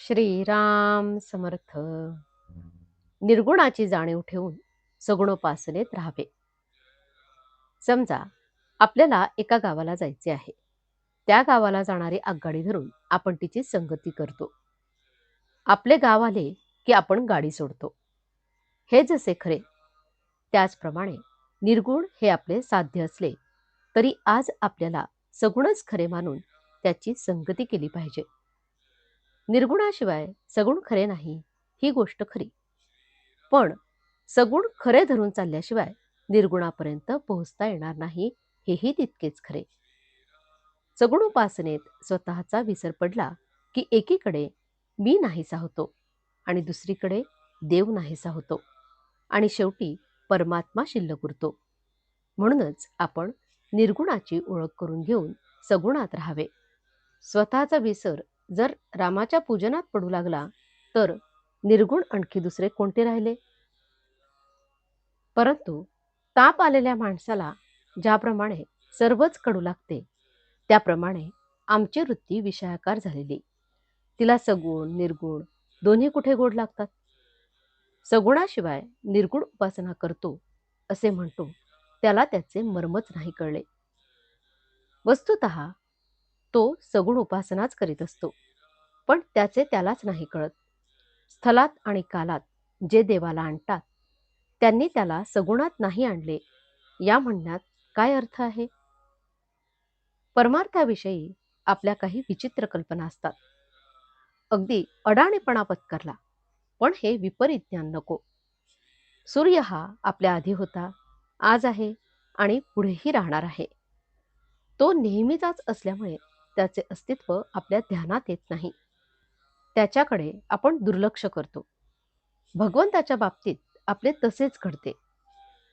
श्रीराम समर्थ. निर्गुणाची जाणीव ठेवून सगुणोपासनेत राहावे. समजा आपल्याला एका गावाला जायचे आहे. त्या गावाला जाणारी आगगाडी धरून आपण तिची संगती करतो. आपले गाव आले की आपण गाडी सोडतो. हे जसे खरे त्याचप्रमाणे निर्गुण हे आपले साध्य असले तरी आज आपल्याला सगुणच खरे मानून त्याची संगती केली पाहिजे. निर्गुणाशिवाय सगुण खरे नाही ही गोष्ट खरी. पण सगुण खरे धरून चालल्याशिवाय निर्गुणापर्यंत पोहोचता येणार नाही हेही तितकेच खरे. सगुण उपासनेत स्वतःचा विसर पडला की एकीकडे मी नाहीसा होतो आणि दुसरीकडे देव नाहीसा होतो आणि शेवटी परमात्मा शिल्लक उरतो. म्हणूनच आपण निर्गुणाची ओळख करून घेऊन सगुणात राहावे. स्वतःचा विसर जर रामाच्या पूजनात पडू लागला तर निर्गुण आणखी दुसरे कोणते राहिले? परंतु ताप आलेल्या माणसाला ज्याप्रमाणे सर्वच कडू लागते त्याप्रमाणे आमची वृत्ती विषयाकार झालेली. तिला सगुण निर्गुण दोन्ही कुठे गोड लागतात? सगुणाशिवाय निर्गुण उपासना करतो असे म्हणतो त्याला त्याचे मर्मच नाही कळले. वस्तुत तो सगुण उपासनाच करीत असतो. पण त्याचे त्यालाच नाही कळत. स्थलात आणि कालात जे देवाला आणतात त्यांनी त्याला सगुणात नाही आणले. या म्हणण्यात काय अर्थ आहे? परमार्थाविषयी आपल्या काही विचित्र कल्पना असतात. अगदी अडाणीपणा पत्करला पण हे विपरीत ज्ञान नको. सूर्य हा आपल्या आधी होता आज आहे आणि पुढेही राहणार आहे. तो नेहमीचाच असल्यामुळे त्याचे अस्तित्व आपल्या ध्यानात येत नाही. त्याच्याकडे आपण दुर्लक्ष करतो. भगवंताच्या बाबतीत आपले तसेच घडते.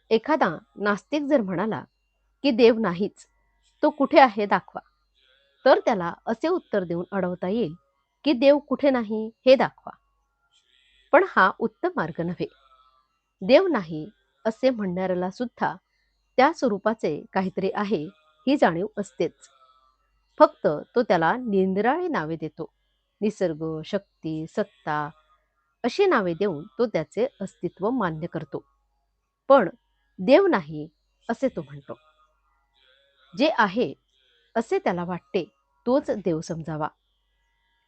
एखादा नास्तिक जर म्हणाला की देव नाहीच तो कुठे आहे दाखवा. तर त्याला असे उत्तर देऊन अडवता येईल की देव कुठे नाही हे दाखवा. पण हा उत्तम मार्ग नव्हे. देव नाही असे म्हणणाऱ्याला सुद्धा त्या स्वरूपाचे काहीतरी आहे ही जाणीव असतेच. फक्त तो त्याला निंदराळी नावे देतो. निसर्ग शक्ती सत्ता अशी नावे देऊन तो त्याचे अस्तित्व मान्य करतो. पण देव नाही असे तो म्हणतो. जे आहे असे त्याला वाटते तोच देव समजावा.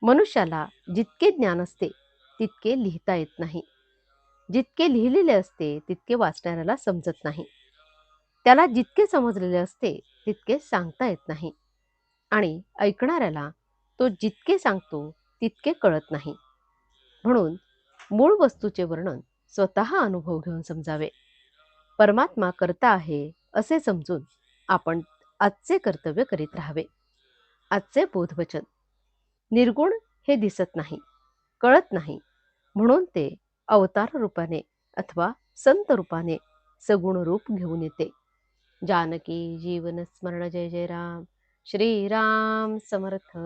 मनुष्याला जितके ज्ञान असते तितके लिहिता येत नाही. जितके लिहिलेले असते तितके वाचणाऱ्याला समजत नाही. त्याला जितके समजलेले असते तितके सांगता येत नाही. आणि ऐकणाऱ्याला तो जितके सांगतो तितके कळत नाही. म्हणून मूळ वस्तूचे वर्णन स्वतः अनुभव घेऊन समजावे. परमात्मा करता आहे असे समजून आपण आजचे कर्तव्य करीत राहावे. आजचे बोधवचन निर्गुण हे दिसत नाही कळत नाही म्हणून ते अवतार रूपाने अथवा संत रूपाने सगुण रूप घेऊन येते. जानकी जीवन स्मरण जय जय राम श्रीराम समर्थ.